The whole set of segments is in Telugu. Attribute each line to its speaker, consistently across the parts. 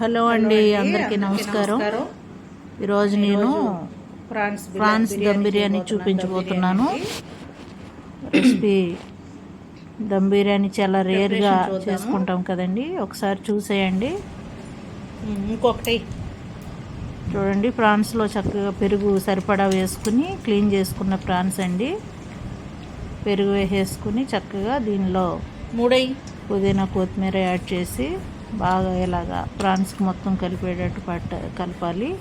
Speaker 1: హలో అండి అందరికీ నమస్కారం. ఈరోజు నేను
Speaker 2: ప్రాన్స్
Speaker 1: ఫ్రాన్స్ దమ్ బిర్యానీ చూపించబోతున్నాను. రెసిపీ దమ్ బిర్యానీ చాలా రేర్గా చేసుకుంటాం కదండి. ఒకసారి చూసేయండి.
Speaker 2: ఇంకొకటి.
Speaker 1: చూడండి ప్రాన్స్లో చక్కగా పెరుగు సరిపడా వేసుకుని క్లీన్ చేసుకున్న ప్రాన్స్ అండి. పెరుగు వేసేసుకుని చక్కగా దీనిలో
Speaker 2: మూడై.
Speaker 1: పుదీనా కొత్తిమీర యాడ్ చేసి బాగా ఇలాగా ప్రాన్స్కి మొత్తం కలిపేటట్టు పట్ట కలపాలి.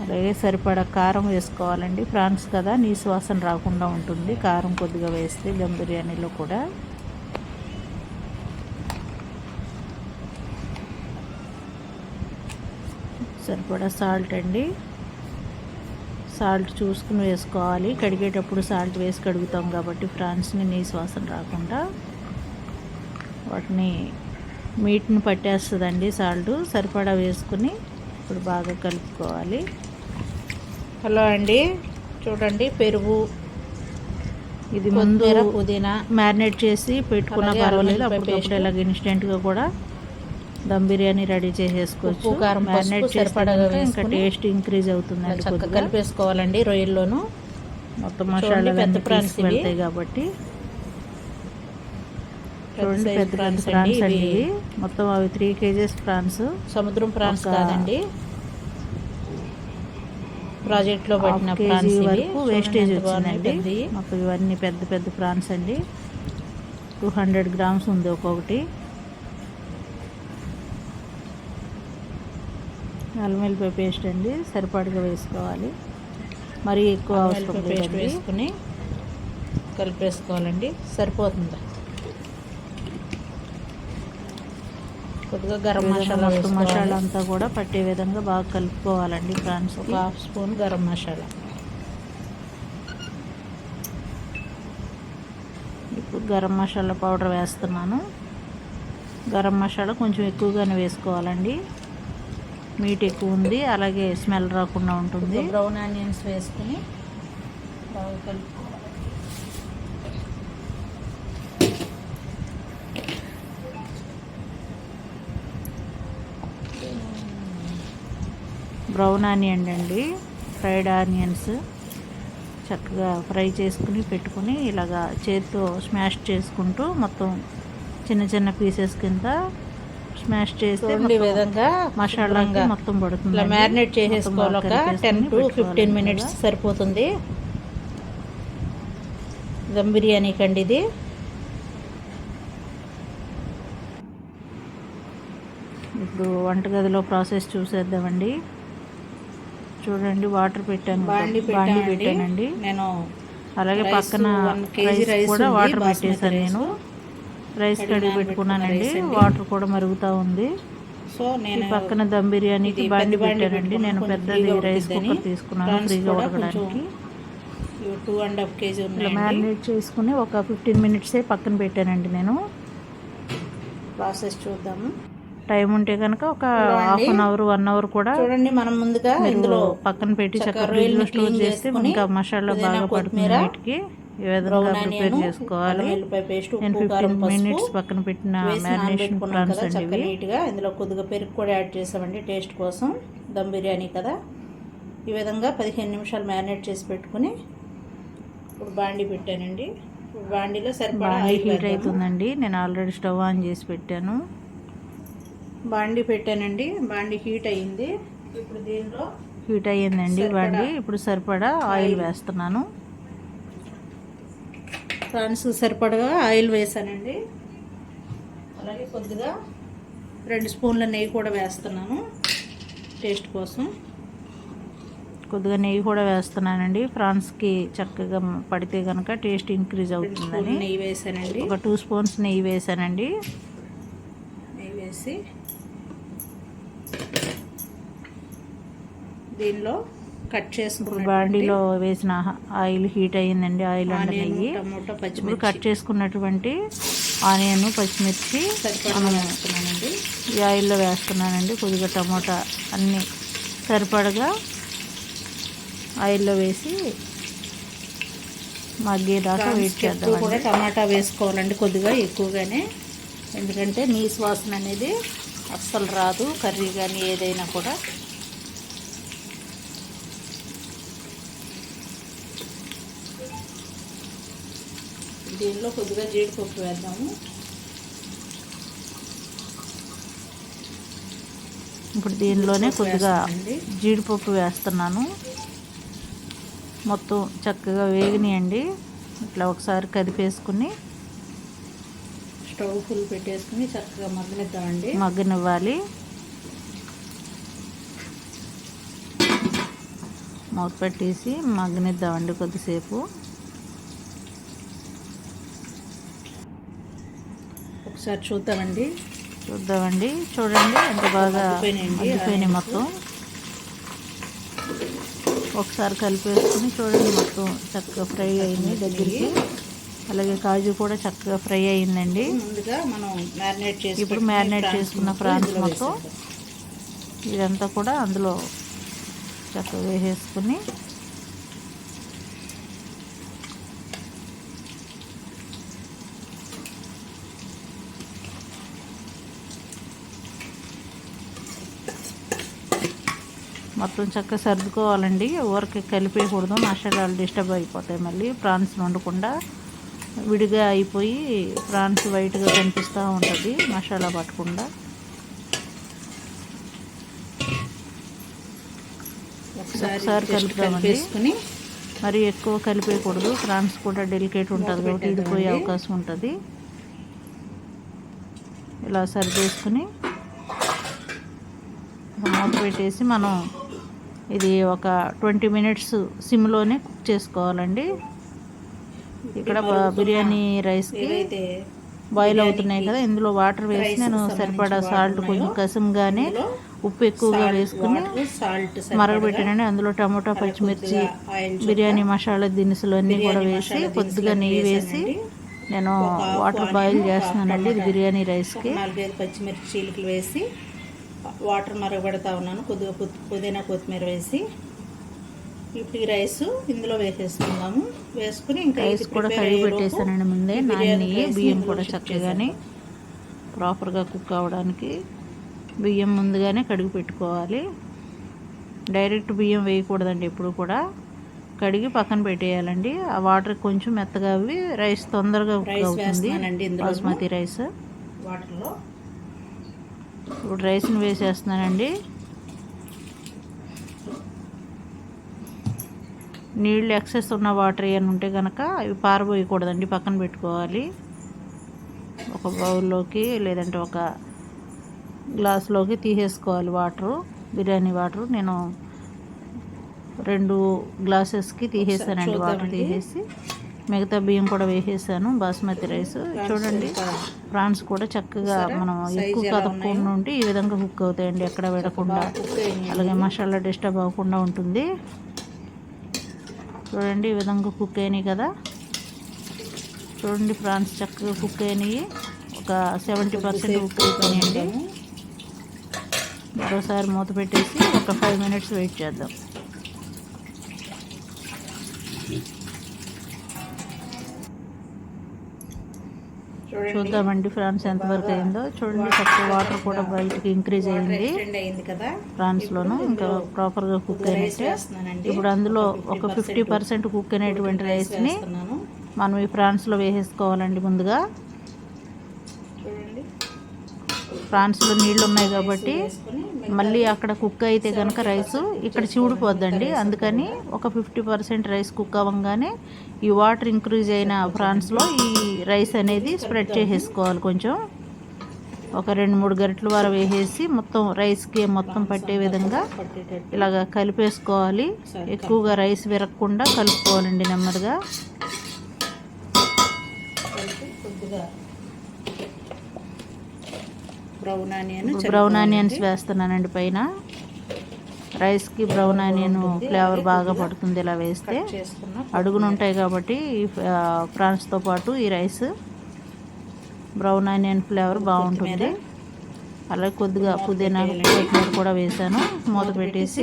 Speaker 1: అలాగే సరిపడా కారం వేసుకోవాలండి. ప్రాన్స్ కదా నీసు వాసన రాకుండా ఉంటుంది. కారం కొద్దిగా వేస్తే దమ్ బిర్యానీలో కూడా. సరిపడా సాల్ట్ అండి. సాల్ట్ చూసుకుని వేసుకోవాలి. కడిగేటప్పుడు సాల్ట్ వేసి కడుగుతాం కాబట్టి ఫ్రాన్స్ని నీసు వాసన రాకుండా వాటిని మీట్ని పట్టేస్తుందండి సాల్ట్. సరిపడా వేసుకుని ఇప్పుడు బాగా కలుపుకోవాలి.
Speaker 2: హలో అండి. చూడండి పెరుగు.
Speaker 1: ఇది ముందు
Speaker 2: పుదీనా.
Speaker 1: మ్యారినేట్ చేసి పెట్టుకున్న పర్వాలేదు.
Speaker 2: పేస్ట్.
Speaker 1: ఇలాగ ఇన్స్టెంట్గా కూడా దమ్ బిర్యానీ రెడీ చేసేసుకోవచ్చు. మ్యారినేట్
Speaker 2: సరిపడగా
Speaker 1: ఇంకా టేస్ట్ ఇంక్రీజ్ అవుతుందండి
Speaker 2: చక్కగా కలిపేసుకోవాలండి రొయ్యల్లోను.
Speaker 1: మొత్తం మసాలా
Speaker 2: పెద్ద ప్రాన్స్.
Speaker 1: వెళ్తాయి కాబట్టి. చూడండి పెద్ద
Speaker 2: ప్రాన్స్ అండి
Speaker 1: ప్రాన్స్ అండి.
Speaker 2: ఇవి.
Speaker 1: మొత్తం అవి త్రీ కేజెస్ ప్రాన్స్
Speaker 2: సముద్రం ప్రాన్స్ కాదండి. ప్రాజెక్ట్లో పట్టిన
Speaker 1: కేజీ
Speaker 2: ప్రాన్స్.
Speaker 1: వరకు వేస్టేజ్ వచ్చిందండి. మొత్తం ఇవన్నీ పెద్ద పెద్ద ప్రాన్స్ అండి. టూ హండ్రెడ్ గ్రామ్స్ ఉంది ఒక్కొక్కటి. అల్లం పేస్ట్ అండి సరిపడగా వేసుకోవాలి. మరీ ఎక్కువ అవసరం
Speaker 2: పేస్ట్ వేసుకుని కలిపేసుకోవాలండి. సరిపోతుంది? కొద్దిగా గరం మసాలా
Speaker 1: మసాలా అంతా కూడా పట్టే విధంగా బాగా కలుపుకోవాలండి ప్రాన్స్
Speaker 2: ఒక హాఫ్ స్పూన్ గరం మసాలా.
Speaker 1: ఇప్పుడు గరం మసాలా పౌడర్ వేస్తున్నాను. గరం మసాలా కొంచెం ఎక్కువగానే వేసుకోవాలండి. మీట్ ఎక్కువ ఉంది అలాగే స్మెల్ రాకుండా ఉంటుంది.
Speaker 2: బ్రౌన్ ఆనియన్స్ వేసుకుని బాగా కలుపుకోవాలి.
Speaker 1: బ్రౌన్ ఆనియన్ అండి ఫ్రైడ్ ఆనియన్స్ చక్కగా ఫ్రై చేసుకుని పెట్టుకుని ఇలాగా చేతితో స్మాష్ చేసుకుంటూ మొత్తం చిన్న చిన్న పీసెస్ కింద స్మాష్ చేస్తే
Speaker 2: ఈ విధంగా శుభ్రంగా
Speaker 1: మొత్తం పడుతుంది
Speaker 2: ఇలా మ్యారినేట్ చేసేసుకోవాలి ఒక టెన్ టు ఫిఫ్టీన్ మినిట్స్ సరిపోతుంది. దమ్ బిర్యానీ కండి ఇది.
Speaker 1: ఇప్పుడు వంటగదిలో ప్రాసెస్ చూసేద్దామండి. చూడండి వాటర్ పెట్టాను.
Speaker 2: బాండి పెట్టానండి. నేను
Speaker 1: అలాగే పక్కన
Speaker 2: కేజీ
Speaker 1: రైస్ కూడా వాటర్ పెట్టేశాను. నేను. రైస్
Speaker 2: కడిగి
Speaker 1: పెట్టుకున్నానండి. వాటర్ కూడా మరుగుతూ ఉంది.
Speaker 2: సో నేను
Speaker 1: పక్కన దమ్ బిర్యానీకి బాండి పెట్టానండి. నేను పెద్దది రైస్. కుక్కర్ తీసుకున్నాను ఫ్రీగా
Speaker 2: కూడా
Speaker 1: ఉడకడానికి.
Speaker 2: Two and half KG
Speaker 1: marinate చేసుకుని ఒక ఫిఫ్టీన్ మినిట్సే పక్కన పెట్టానండి నేను.
Speaker 2: ప్రాసెస్ చూద్దాము.
Speaker 1: టైం ఉంటే కనుక ఒక half. An hour one hour కూడా
Speaker 2: చూడండి మనం ముందుగా ఇందులో
Speaker 1: పక్కన పెట్టి
Speaker 2: చక్కగా
Speaker 1: ఫ్రిడ్జ్లో స్టోర్ చేస్తే ఇంకా మసాలా బాగా పడుతుంది వీటికి ఈ విధంగా ప్రిపేర్ చేసుకోవాలి? నేను ఫిఫ్టీన్ మినిట్స్ పక్కన పెట్టిన మ్యారినేషన్
Speaker 2: కదా
Speaker 1: అండి ఇవి
Speaker 2: నీట్గా. ఇందులో కొద్దిగా పెరుగు కూడా యాడ్ చేసామండి టేస్ట్ కోసం. దమ్ బిర్యానీ కదా. ఈ విధంగా పదిహేను నిమిషాలు మ్యారినేట్ చేసి పెట్టుకుని ఇప్పుడు బాండి పెట్టానండి. బాండీలో సరిపడా
Speaker 1: హీట్. అవుతుందండి. నేను ఆల్రెడీ స్టవ్ ఆన్ చేసి పెట్టాను.
Speaker 2: బాండి పెట్టానండి. బాండి హీట్ అయ్యింది. ఇప్పుడు దీనిలో
Speaker 1: హీట్ అయ్యిందండి బండి. ఇప్పుడు సరిపడా ఆయిల్. వేస్తున్నాను.
Speaker 2: ప్రాన్స్ సరిపడగా ఆయిల్ వేసానండి. అలాగే కొద్దిగా రెండు స్పూన్ల నెయ్యి కూడా వేస్తున్నాను టేస్ట్ కోసం.
Speaker 1: కొద్దిగా నెయ్యి కూడా వేస్తున్నానండి. ప్రాన్స్కి చక్కగా పడితే కనుక టేస్ట్ ఇంక్రీజ్ అవుతుందని.
Speaker 2: నెయ్యి వేసానండి.
Speaker 1: ఒక టూ స్పూన్స్ నెయ్యి వేసానండి.
Speaker 2: నెయ్యి వేసి దీనిలో కట్ చేసుకున్న
Speaker 1: బాండీలో వేసిన ఆయిల్ హీట్ అయ్యిందండి ఆయిల్ నెయ్యి
Speaker 2: టమోటా పచ్చిమిర్చి.
Speaker 1: కట్ చేసుకున్నటువంటి ఆనియన్ పచ్చిమిర్చి
Speaker 2: వేస్తున్నానండి.
Speaker 1: ఈ ఆయిల్లో వేస్తున్నానండి. కొద్దిగా టమోటా అన్నీ సరిపడగా ఆయిల్లో వేసి మగ్గేదాకా వెయిట్
Speaker 2: ఎక్కువ కూడా టమాటా వేసుకోవాలండి కొద్దిగా ఎక్కువగానే. ఎందుకంటే నీసు వాసన అనేది
Speaker 1: అస్సలు రాదు కర్రీ కానీ ఏదైనా కూడా.
Speaker 2: దీనిలో కొద్దిగా జీడిపప్పు వేద్దాము.
Speaker 1: ఇప్పుడు దీనిలోనే కొద్దిగా. జీడిపప్పు వేస్తున్నాను. మొత్తం చక్కగా వేగినాయండి. ఇట్లా ఒకసారి కదిపేసుకుని
Speaker 2: స్టవ్ ఫుల్ పెట్టేసుకుని చక్కగా మగ్గనిద్దామండి.
Speaker 1: మగ్గనివ్వాలి. మూత పెట్టేసి మగ్గనిద్దామండి కొద్దిసేపు.
Speaker 2: ఒకసారి చూద్దామండి.
Speaker 1: చూద్దామండి. చూడండి ఎంత బాగా
Speaker 2: ఆనియన్స్.
Speaker 1: మొత్తం. ఒకసారి కలిపేసుకుని చూడండి మొత్తం చక్కగా ఫ్రై అయింది దగ్గరికి. అలాగే కాజు కూడా చక్కగా ఫ్రై అయిందండి.
Speaker 2: ముందుగా మనం మ్యారినేట్ చేసి
Speaker 1: ఇప్పుడు మ్యారినేట్ చేసుకున్న
Speaker 2: ఇందులో
Speaker 1: మొత్తం. ఇదంతా కూడా అందులో చక్కగా వేసేసుకుని మొత్తం చక్కగా సర్దుకోవాలండి. ఊరికి కలిపేయకూడదు. మసాలాలు డిస్టర్బ్ అయిపోతాయి మళ్ళీ. ప్రాన్స్ వండకుండా విడిగా అయిపోయి ప్రాన్స్ వైట్గా కనిపిస్తూ ఉంటుంది. మసాలా పట్టకుండా.
Speaker 2: ఒకసారి
Speaker 1: కలుపుదామండి. మరి ఎక్కువ కలిపేయకూడదు. ప్రాన్స్ కూడా డెలికేట్ ఉంటుంది కాబట్టి ఇడిపోయే అవకాశం ఉంటుంది. ఇలా సరిచేసుకుని మూత పెట్టేసి మనం ఇది ఒక ట్వంటీ మినిట్స్ సిమ్లోనే కుక్ చేసుకోవాలండి. ఇక్కడ బిర్యానీ రైస్కి బాయిల్ అవుతున్నాయి కదా ఇందులో వాటర్ వేసి నేను సరిపడా సాల్ట్ కొంచెం కసంగానే ఉప్పు ఎక్కువగా వేసుకుని
Speaker 2: సాల్ట్
Speaker 1: మరగబెట్టానండి. అందులో టమాటా పచ్చిమిర్చి బిర్యానీ మసాలా దినుసులు అన్నీ కూడా వేసి కొద్దిగా నెయ్యి వేసి. నేను వాటర్ బాయిల్ చేస్తున్నానండి ఇది బిర్యానీ రైస్కి.
Speaker 2: పచ్చిమిర్చి చీలికలు వేసి వాటర్ మరగబెడతా ఉన్నాను. కొద్దిగా పుద్- పుదీనా కొత్తిమీర వేసి ఇప్పుడు ఈ రైస్ ఇందులో వేసేసుకుందాము. వేసుకుని ఇంకా
Speaker 1: రైస్ కూడా కడిగి పెట్టేసానండి ముందే.
Speaker 2: ఈ బిర్యానీ
Speaker 1: నాని
Speaker 2: రైస్ని
Speaker 1: బియ్యం కూడా చక్కగానే ప్రాపర్గా కుక్ అవ్వడానికి బియ్యం ముందుగానే కడిగి పెట్టుకోవాలి. డైరెక్ట్ బియ్యం వేయకూడదండి ఎప్పుడు కూడా. కడిగి పక్కన పెట్టేయాలండి. ఆ వాటర్ కొంచెం మెత్తగా అవి రైస్ తొందరగా కుక్ అవుతుంది. బాస్మతి రైస్.
Speaker 2: వాటర్లో.
Speaker 1: ఇప్పుడు రైస్ని వేసేస్తున్నానండి. నీళ్ళు ఎక్సెస్ ఉన్న వాటర్ ఏమైనా ఉంటే కనుక అవి పారబోయకూడదండి పక్కన పెట్టుకోవాలి. ఒక బౌల్లోకి లేదంటే ఒక గ్లాస్లోకి తీసేసుకోవాలి వాటరు బిర్యానీ వాటరు. నేను రెండు గ్లాసెస్కి తీసేసానండి వాటర్. తీసేసి. మిగతా బియ్యం కూడా వేసేసాను బాస్మతి రైస్. చూడండి ప్రాన్స్ కూడా చక్కగా? మనం ఎక్కువ కదపకుండా ఉంటే ఈ విధంగా కుక్ అవుతాయండి ఎక్కడ పెడకుండా. అలాగే మసాలా డిస్టర్బ్ అవ్వకుండా ఉంటుంది. చూడండి ఈ విధంగా కుక్ అయినాయి కదా. చూడండి ప్రాన్స్ చక్కగా కుక్ అయినాయి. ఒక సెవెంటీ పర్సెంట్ కుక్ అయిపోయినాయండి మరోసారి మూత పెట్టేసి ఒక ఫైవ్ మినిట్స్ వెయిట్ చేద్దాం. చూద్దామండి ఫ్రాన్స్ ఎంతవరకు అయిందో. చూడండి చక్కగా వాటర్ కూడా బయటకి ఇంక్రీజ్ అయింది. ప్రాన్స్లోను ఇంకా ప్రాపర్గా కుక్
Speaker 2: రైస్
Speaker 1: అయినట్టే. ఇప్పుడు అందులో ఒక ఫిఫ్టీ పర్సెంట్ కుక్ అయినటువంటి రైస్ని మనం ఈ ప్రాన్స్లో వేసేసుకోవాలండి ముందుగా.
Speaker 2: చూడండి.
Speaker 1: ప్రాన్స్లో నీళ్ళు ఉన్నాయి కాబట్టి మళ్ళీ అక్కడ కుక్ అయితే కనుక రైస్ ఇక్కడ చూడిపోద్దండి అందుకని ఒక ఫిఫ్టీ పర్సెంట్ రైస్ కుక్ అవ్వగానే ఈ వాటర్ ఇంక్రీజ్ అయిన ప్రాన్స్లో ఈ రైస్ అనేది స్ప్రెడ్ చేసేసుకోవాలి కొంచెం. ఒక రెండు మూడు గరిటెల వర వేసేసి మొత్తం రైస్కి మొత్తం పట్టే విధంగా ఇలాగ కలిపేసుకోవాలి. ఎక్కువగా రైస్ విరగకుండా కలుపుకోవాలండి నెమ్మదిగా.
Speaker 2: కొద్దిగా బ్రౌన్ ఆనియన్
Speaker 1: బ్రౌన్ ఆనియన్స్ వేస్తున్నానండి పైన. రైస్కి బ్రౌన్ ఆనియన్ ఫ్లేవర్ బాగా పడుతుంది ఇలా వేస్తే. అడుగున ఉంటాయి కాబట్టి ప్రాన్స్తో పాటు ఈ రైస్ బ్రౌన్ ఆనియన్ ఫ్లేవర్ బాగుంటుంది. అలాగే కొద్దిగా పుదీనా కొత్తిమీర కూడా వేసాను. మూత పెట్టేసి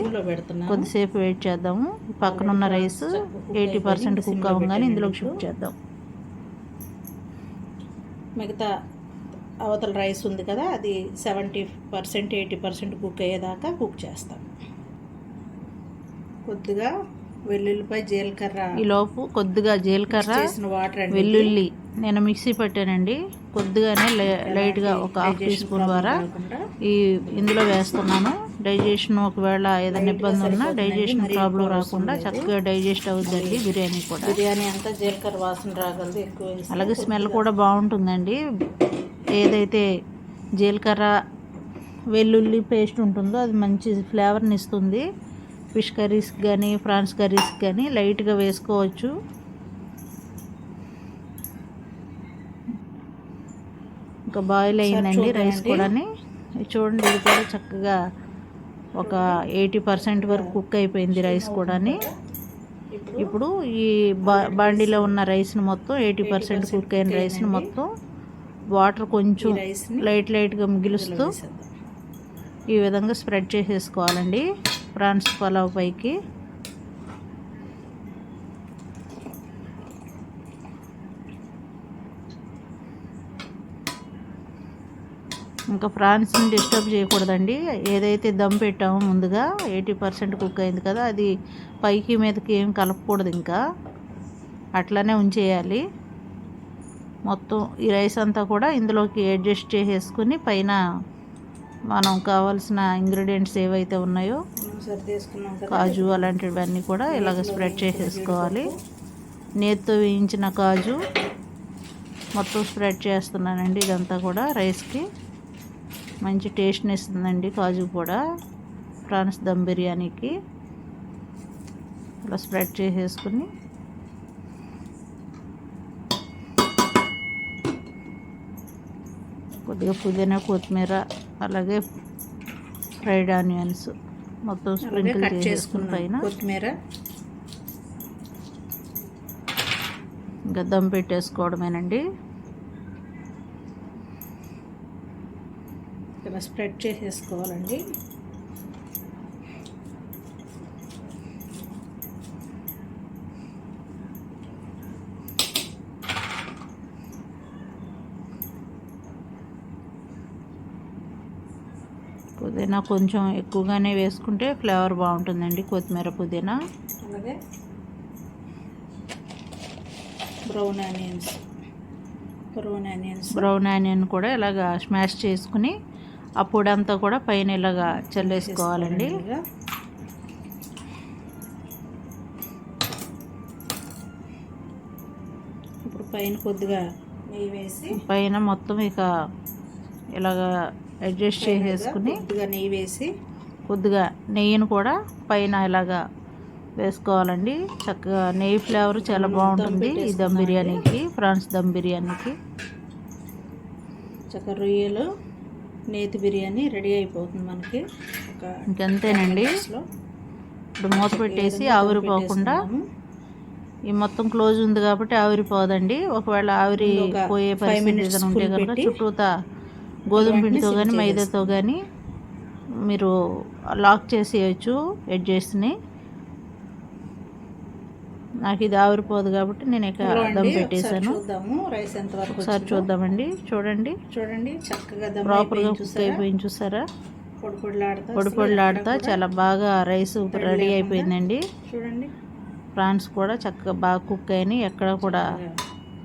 Speaker 1: కొద్దిసేపు వెయిట్ చేద్దాము. పక్కన ఉన్న రైస్ ఎయిటీ పర్సెంట్ కుక్ అవ్వగానే ఇందులోకి షిఫ్ట్ చేద్దాం.
Speaker 2: మిగతా అవతల రైస్ ఉంది కదా అది seventy percent eighty percent cook అయ్యేదాకా కుక్ చేస్తాం. కొద్దిగా వెల్లుల్లిపై జీలకర్ర
Speaker 1: ఈ లోపు కొద్దిగా జీలకర్ర
Speaker 2: చేసిన వాటర్ అండి
Speaker 1: వెల్లుల్లి నేను మిక్సీ పట్టానండి. కొద్దిగానే లైట్గా ఒక హాఫ్ టీ స్పూన్ ద్వారా ఈ ఇందులో వేస్తున్నాను. డైజెషన్ ఒకవేళ ఏదైనా ఇబ్బంది ఉన్నా డైజెషన్ ప్రాబ్లం రాకుండా చక్కగా డైజెస్ట్ అవుతుందండి బిర్యానీ కూడా.
Speaker 2: బిర్యానీ అంతా జీలకర్ర వాసన రాగలదు ఎక్కువ
Speaker 1: అలాగే స్మెల్ కూడా బాగుంటుందండి. ఏదైతే జీలకర్ర వెల్లుల్లి పేస్ట్ ఉంటుందో అది మంచి ఫ్లేవర్ని ఇస్తుంది. ఫిష్ కర్రీస్కి కానీ ప్రాన్స్ కర్రీస్కి కానీ లైట్గా వేసుకోవచ్చు. ఇంకా బాయిల్ అయిందండి రైస్ కూడాని. ఇది చూడండి ఇది కూడా చక్కగా ఒక ఎయిటీ పర్సెంట్ వరకు కుక్ అయిపోయింది రైస్ కూడాని.
Speaker 2: ఇప్పుడు
Speaker 1: ఇప్పుడు ఈ బా బాండీలో ఉన్న రైస్ని మొత్తం ఎయిటీ పర్సెంట్ కుక్ అయిన రైస్ని మొత్తం వాటర్ కొంచెం లైట్ లైట్గా మిగిలుస్తూ. ఈ విధంగా స్ప్రెడ్ చేసేసుకోవాలండి ప్రాన్స్ పలావ్ పైకి. ఇంకా ప్రాన్స్ని డిస్టర్బ్ చేయకూడదండి. ఏదైతే దమ్ పెట్టామో ముందుగా ఎయిటీ పర్సెంట్ కుక్ అయింది కదా అది పైకి మీదకి ఏం కలపకూడదు ఇంకా. అట్లానే ఉంచేయాలి. మొత్తం ఈ రైస్ అంతా కూడా ఇందులోకి అడ్జస్ట్ చేసేసుకుని పైన మనం కావాల్సిన ఇంగ్రీడియంట్స్ ఏవైతే ఉన్నాయో కాజు అలాంటివన్నీ కూడా ఇలాగ స్ప్రెడ్ చేసేసుకోవాలి. నేతితో వేయించిన కాజు మొత్తం స్ప్రెడ్ చేస్తున్నానండి. ఇదంతా కూడా రైస్కి మంచి టేస్ట్ని ఇస్తుందండి కాజు కూడా. ప్రాన్స్ దమ్ బిర్యానీకి. ఇలా స్ప్రెడ్ చేసేసుకుని కొద్దిగా పుదీనా కొత్తిమీర అలాగే ఫ్రైడ్ ఆనియన్స్ మొత్తం స్ప్రింకిల్
Speaker 2: చేసుకున్నాం
Speaker 1: పైన
Speaker 2: కొత్తిమీర.
Speaker 1: ఇంకా దమ్ పెట్టేసుకోవడమేనండి.
Speaker 2: ఇలా స్ప్రెడ్ చేసేసుకోవాలండి.
Speaker 1: పుదీనా కొంచెం ఎక్కువగానే వేసుకుంటే ఫ్లేవర్ బాగుంటుందండి కొత్తిమీర పుదీనా.
Speaker 2: అలాగే. Brown onions. Brown onions.
Speaker 1: Brown onion కూడా ఇలాగ స్మాష్ చేసుకుని ఆ అంతా కూడా పైన ఇలాగా చల్లేసుకోవాలండి.
Speaker 2: ఇప్పుడు పైన కొద్దిగా నెయ్యి వేసి
Speaker 1: పైన మొత్తం ఇక ఇలాగ అడ్జస్ట్ చేసేసుకుని
Speaker 2: కొద్దిగా నెయ్యి వేసి
Speaker 1: కొద్దిగా నెయ్యిని కూడా పైన ఇలాగా వేసుకోవాలండి. చక్కగా నెయ్యి ఫ్లేవర్ చాలా బాగుంటుంది ఈ దమ్ బిర్యానీకి ప్రాన్స్ దమ్ బిర్యానీకి.
Speaker 2: చక్క రొయ్యలు నేతి బిర్యానీ రెడీ అయిపోతుంది మనకి.
Speaker 1: ఇంకంతేనండి. ఇప్పుడు మూత పెట్టేసి ఆవిరిపోకుండా ఈ మొత్తం క్లోజ్ ఉంది కాబట్టి ఆవిరిపోదండి. ఒకవేళ ఆవిరి పోయే పరిస్థితి ఉంటే కనుక చుట్టూతా గోధుమ పిండితో కానీ. మైదాతో కానీ మీరు లాక్ చేసేయచ్చు ఎడ్జెస్ని నాకు ఇది ఆవిరిపోదు కాబట్టి నేను ఇక దమ్ పెట్టేశాను.
Speaker 2: రైస్ ఎంత వరకు
Speaker 1: ఒకసారి చూద్దామండి చూడండి.
Speaker 2: చూడండి చక్కగా
Speaker 1: ప్రాపర్గా కుక్ అయిపోయింది చూసారా?
Speaker 2: పొడి పొడిలాడుతా
Speaker 1: పొడి పొడిలాడుతా చాలా బాగా రైస్ రెడీ అయిపోయిందండి.
Speaker 2: చూడండి.
Speaker 1: ప్రాన్స్ కూడా చక్కగా బాగా కుక్ అయినాయి ఎక్కడ కూడా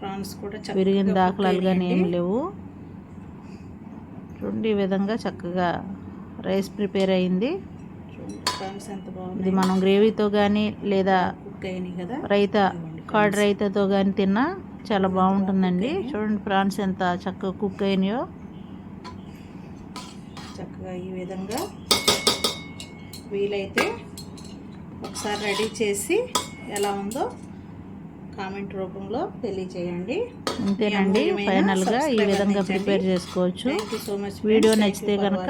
Speaker 2: ప్రాన్స్ కూడా
Speaker 1: విరిగిన దాఖలాలు కానీ ఏమి. లేవు. చూడండి ఈ విధంగా చక్కగా రైస్ ప్రిపేర్ అయింది. ఇది మనం గ్రేవీతో కానీ లేదా
Speaker 2: కుక్ అయినాయి కదా.
Speaker 1: రైత కార్డ్ రైతాతో కానీ తిన్నా చాలా బాగుంటుందండి. చూడండి ప్రాన్స్ ఎంత చక్కగా కుక్ అయినాయో.
Speaker 2: చక్కగా ఈ విధంగా వీలైతే ఒకసారి రెడీ చేసి ఎలా ఉందో కామెంట్ రూపంలో తెలియచేయండి
Speaker 1: అంతేనండి ఫైనల్గా ఈ విధంగా ప్రిపేర్ చేసుకోవచ్చు. వీడియో నచ్చితే కనుక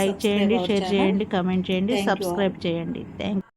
Speaker 1: లైక్ చేయండి షేర్ చేయండి కామెంట్ చేయండి సబ్స్క్రైబ్ చేయండి. థ్యాంక్